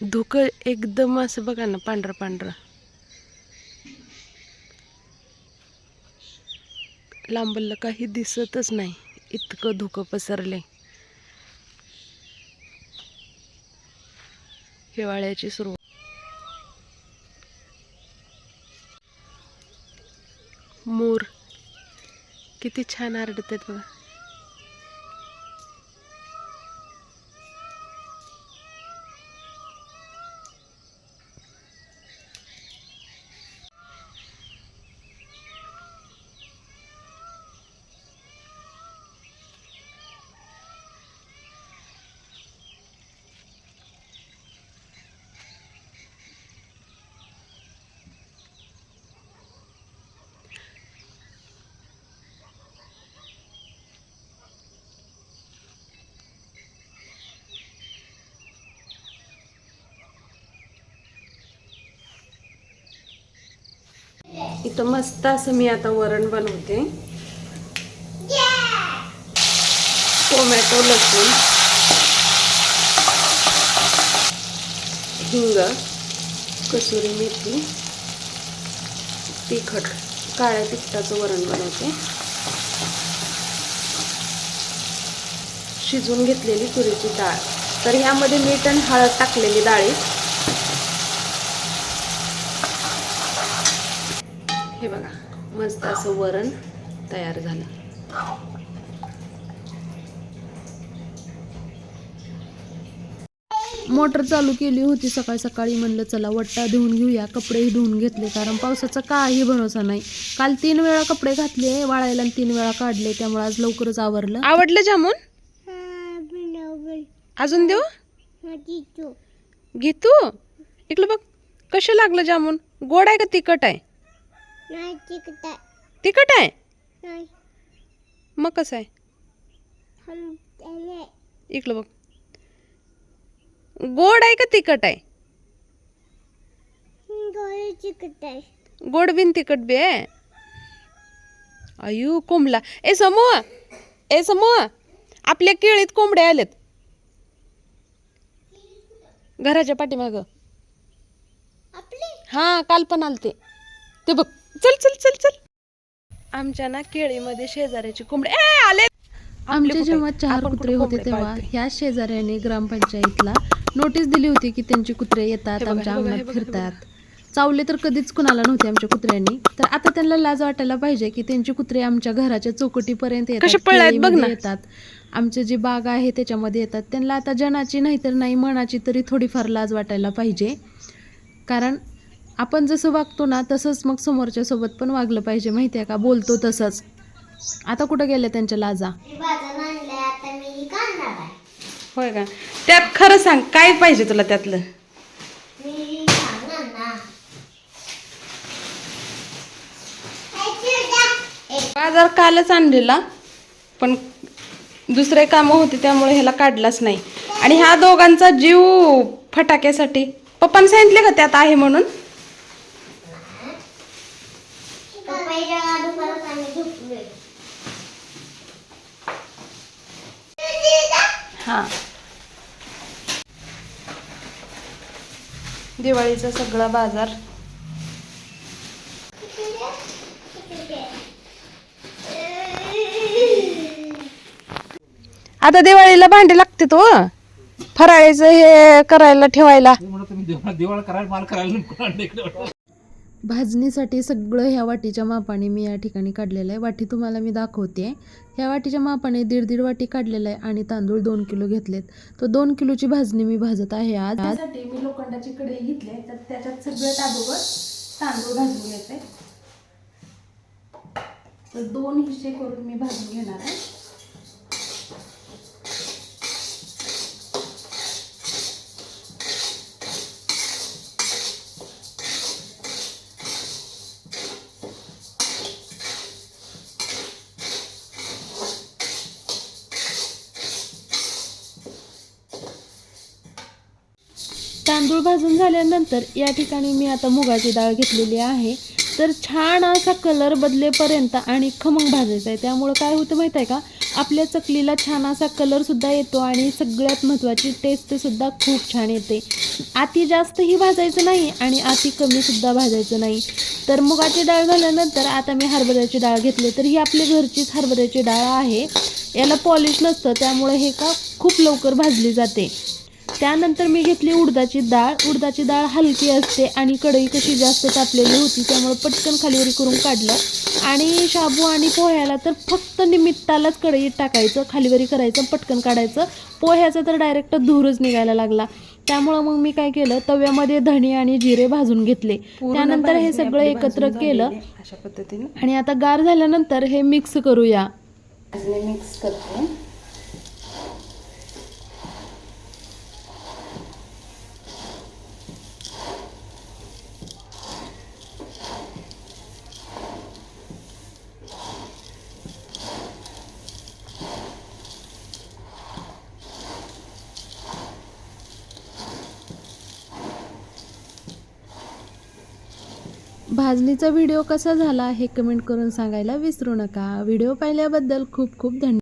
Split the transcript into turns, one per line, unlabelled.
धुकं एकदम असं बघा ना पांढरं पांढरं. लांबलं काही दिसतच नाही इतकं धुकं पसरले हिवाळ्याची सुरुवात मोर किती छान आरडतात बघा. इथं मस्त असं मी आता वरण बनवते. टोमॅटो लसूण हिंग कसुरी मेथी तिखट काळ्या तिखटाचं वरण बनवते. शिजवून घेतलेली तुरीची डाळ. तर ह्यामध्ये मीठ आणि हळद टाकलेली डाळी. हे बघा मस्त असं वरण तयार झालं.
मोटर चालू केली होती सकाळ सकाळी म्हणलं चला वट्टा धुवून घेऊया कपडेही धुवून घेतले कारण पावसाचा काही भरोसा नाही. काल तीन वेळा कपडे घातले वाळायला आणि तीन वेळा काढले त्यामुळे आज लवकरच आवरलं.
आवडलं जामून? अजून देऊ? घे तू. इकडं बघ कसं लागलं जामून? गोड आहे का तिखट आहे? तिखट आहे. मग कसं आहे? इकडं बघ. गोड आहे का तिखट आहे? गोड बिन तिखट बी आहे? अयू कोंबला ए समूह. ए समूह. आपल्या केळीत कोंबड्या आलेत. घराच्या पाठीमाग. हा काल पण आलते. ते बघ. चल चल चल चल. आमच्या ना केळीमध्ये शेजाऱ्याची कोंबडी. ए आले.
आमचे जेव्हा चार कुत्रे होते तेव्हा? ह्या शेजाऱ्याने ग्रामपंचायतला नोटीस दिली होती की त्यांचे कुत्रे येतात आमच्या अंगणात
हे
फिरतात. चावले तर कधीच कुणाला नव्हते आमच्या कुत्र्यांनी. तर आता त्यांना लाज वाटायला पाहिजे की त्यांची कुत्रे आमच्या घराच्या चौकटीपर्यंत येतात
कसे पळायत बघ ना.
केळीमध्ये येतात. आमचे जी बाग आहे त्याच्यामध्ये येतात. त्यांना आता जनाची नाही तर नाही मनाची तरी थोडीफार लाज वाटायला पाहिजे. कारण आपण जसं वागतो ना तसंच मग समोरच्या सोबत पण वागलं पाहिजे माहिती आहे का? बोलतो तसंच. आता कुठं गेल्या त्यांच्या लाजा?
होय का? त्यात खरं सांग काय पाहिजे तुला त्यातलं? बाजार कालच आणलेला पण दुसरे कामं होते त्यामुळे ह्याला काढलाच नाही. आणि ह्या दोघांचा जीव फटाक्यासाठी. पप्पाने सांगितले का त्यात आहे म्हणून? हां. दिवाळीचा सगळा बाजार. आता दिवाळीला भांडे लागते तो फराळीचं हे करायला ठेवायला.
दिवाळ करायला माल करायला
भाजणीसाठी सगळं ह्या वाटीच्या मापाने मी या ठिकाणी काढलेलं आहे. वाटी तुम्हाला मी दाखवते. ह्या वाटीच्या मापाने दीड दीड वाटी काढलेलं आहे आणि तांदूळ दोन किलो घेतलेत. तर दोन किलोची भाजणी मी भाजत आहे आज. त्यासाठी मी लोखंडाची कढई घेतली तर त्याच्यात सगळ्या तांदूळ तांदूळ भाजून घ्यायचे तर दोन हिस्से करून मी भाजून घेणार आहे. तांदूळ भाजून झाल्यानंतर या ठिकाणी मी आता मुगाची डाळ घेतलेली आहे. तर छान असा कलर बदलेपर्यंत आणि खमंग भाजायचा आहे. त्यामुळं काय होतं माहीत आहे का? आपल्या चकलीला छान असा कलरसुद्धा येतो आणि सगळ्यात महत्त्वाची टेस्टसुद्धा खूप छान येते. अति जास्तही भाजायचं नाही आणि अति कमीसुद्धा भाजायचं नाही. तर मुगाची डाळ झाल्यानंतर आता मी हरभऱ्याची डाळ घेतली. तर ही आपली घरचीच हरभऱ्याची डाळ आहे. याला पॉलिश नसतं त्यामुळे हे का खूप लवकर भाजली जाते. त्यानंतर मी घेतली उडदाची डाळ. उडदाची डाळ हलकी असते आणि कढई कशी जास्त तापलेली होती त्यामुळे पटकन खालीवरी करून काढलं. आणि शाबू आणि पोह्याला तर फक्त निमित्तालाच कढईत टाकायचं खालीवरी करायचं पटकन काढायचं. पोह्याचा तर डायरेक्ट धूरच निघायला लागला. त्यामुळं मग मी काय केलं तव्यामध्ये धणे आणि जिरे भाजून घेतले. त्यानंतर हे सगळं एकत्र केलं.
अशा पद्धतीने.
आणि आता गार झाल्यानंतर हे मिक्स करूया.
मिक्स करते.
भाजणीचा व्हिडिओ कसा झाला हे कमेंट करून सांगायला विसरू नका. व्हिडिओ पाहिल्याबद्दल खूप खूप धन्यवाद.